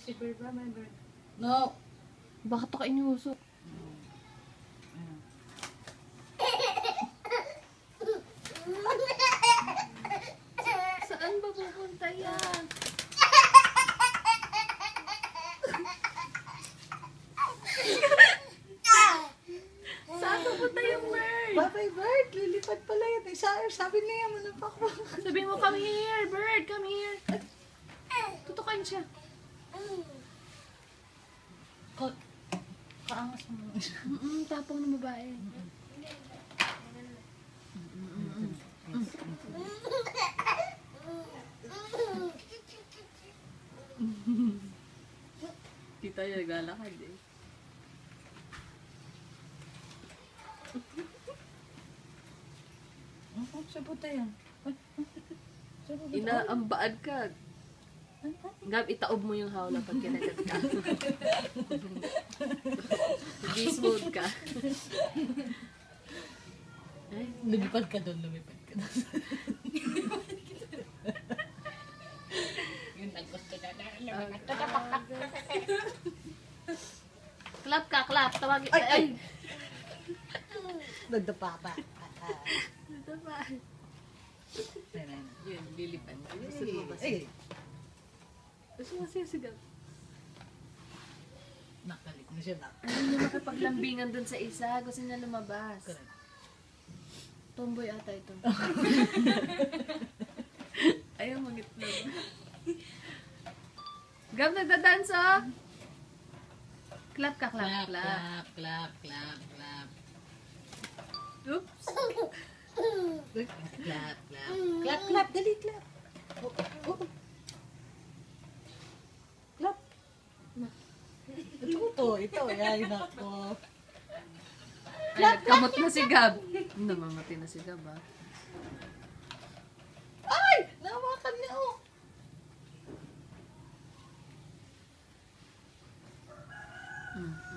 si Bird ba? May Bird. No. Bakit ako inusok? Ano? Saan ba pupunta yan? Saan pupunta yung bird? Babay bird, lilipad pala yan. Eh, sa- sabi niya, manapak mo. Sabi mo, come here, bird, come here. Tutukan siya. Ka- Kaangas mo. Mm-mm, tapong ng babae. Tita yung naglalakad eh. Oh, sa puta yan. Ay, sa puta. Inaambaan ka. Gab, itaob mo yung hawla pag kinagat ka. Beast mode ka. Ay, Lumipad ka doon, lumipad ka doon. Yun ang gusto na na. clap ka, clap. Tawagin. Ay, Ay. Nagdapa pa. Ito ba? Yun, lilipan. Gusto mo ba Ay, Siya sigaw. nakalik na siya na. Ayaw niya makipaglambingan dun sa isa. Gusto niya lumabas. Correct. Tomboy ata ito. Ayaw mangitlog. Gab, nagda-dance oh! Clap ka, clap, Clap, clap. clap, clap, clap, clap. Oops. Clap, clap. Clap, clap, dali, clap. Oh, oh. Luto, ito. Ay, nako. Ay, nagkamot na si Gab. Namamati na si Gab, ah. Ay! Nawakan niya, oh. Hmm.